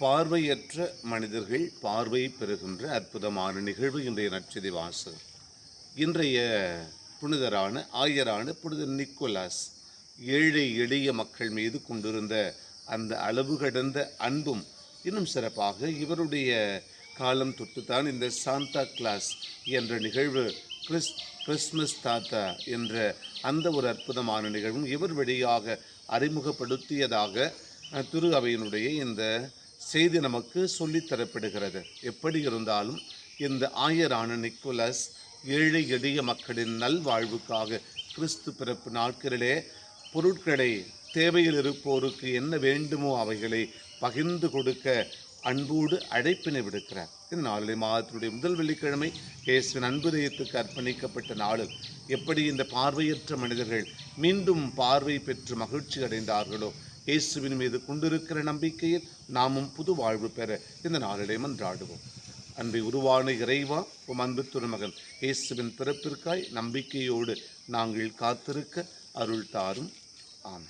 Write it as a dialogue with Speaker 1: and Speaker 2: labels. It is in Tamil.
Speaker 1: பார்வையற்ற மனிதர்கள் பார்வை பெறுகின்ற அற்புதமான நிகழ்வு இன்றைய நற்செய்தி வாசகம். இன்றைய புனிதரான ஆயரான புனித நிக்கோலாஸ் ஏழை எளிய மக்கள் மீது கொண்டிருந்த அந்த அளவு கடந்த அன்பும் இன்னும் சிறப்பாக இவருடைய காலம் தொட்டுத்தான் இந்த சாந்தா கிளாஸ் என்ற நிகழ்வு கிறிஸ் கிறிஸ்மஸ் தாத்தா என்ற அந்த ஒரு அற்புதமான நிகழ்வும் இவர் வழியாக அறிமுகப்படுத்தியதாக திரு அவையினுடைய இந்த செய்தி நமக்கு சொல்லித்தரப்படுகிறது எப்படி இருந்தாலும் இந்த ஆயரான நிக்கோலஸ் ஏழை எளிய மக்களின் நல்வாழ்வுக்காக கிறிஸ்து பிறப்பு நாட்களிலே பொருட்களை தேவையில் இருப்போருக்கு என்ன வேண்டுமோ அவைகளை பகிர்ந்து கொடுக்க அன்போடு அழைப்பினை விடுக்கிறார். இந்த நாளிலே மாதத்தினுடைய முதல் வெள்ளிக்கிழமை இயேசுவின் அன்புதயத்துக்கு அர்ப்பணிக்கப்பட்ட நாளில் எப்படி இந்த பார்வையற்ற மனிதர்கள் மீண்டும் பார்வை பெற்று மகிழ்ச்சி அடைந்தார்களோ இயேசுவின் மீது கொண்டிருக்கிற நம்பிக்கையில் நாமும் புது வாழ்வு பெற இந்த நாளிலே மன்றாடுவோம். அன்பை உருவான இறைவா உம் அன்பு துறைமகன் இயேசுவின் பிறப்பிற்காய் நம்பிக்கையோடு நாங்கள் காத்திருக்க அருள் தாரும். ஆமாம்